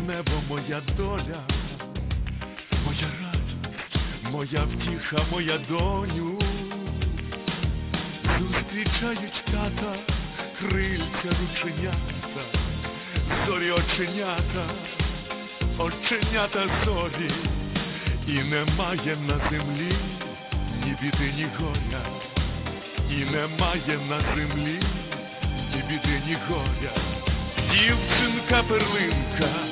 небо, моя доля, моя рада, моя втіха, моя доню, зустрічають тата, крильця рученята, зорі оченята, оченята зорі, і немає на землі ні біди, ні горя, і немає на землі ні біди, ні горя. Дівчинка перлинка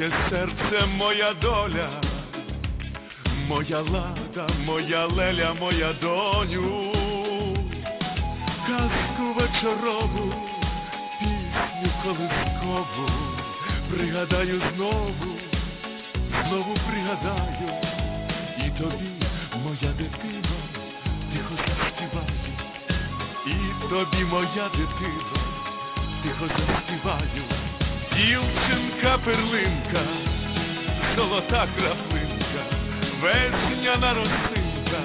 Моє серце, моя доля, моя лада, моя леля, моя доню, казку вечорову, пісню колискову, пригадаю знову, знову пригадаю, і тобі, моя дитино, тихо заспіваю, і тобі, моя дитино, тихо заспіваю. Дівчинка перлинка, золота краплинка, весняна росинка,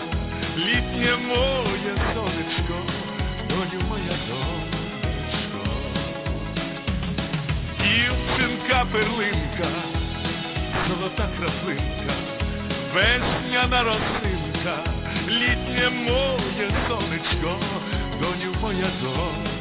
літнє моє сонечко, доню моя донечко. Дівчинка перлинка, золота краплинка, весняна росинка, літнє моє сонечко, доню моя донечко.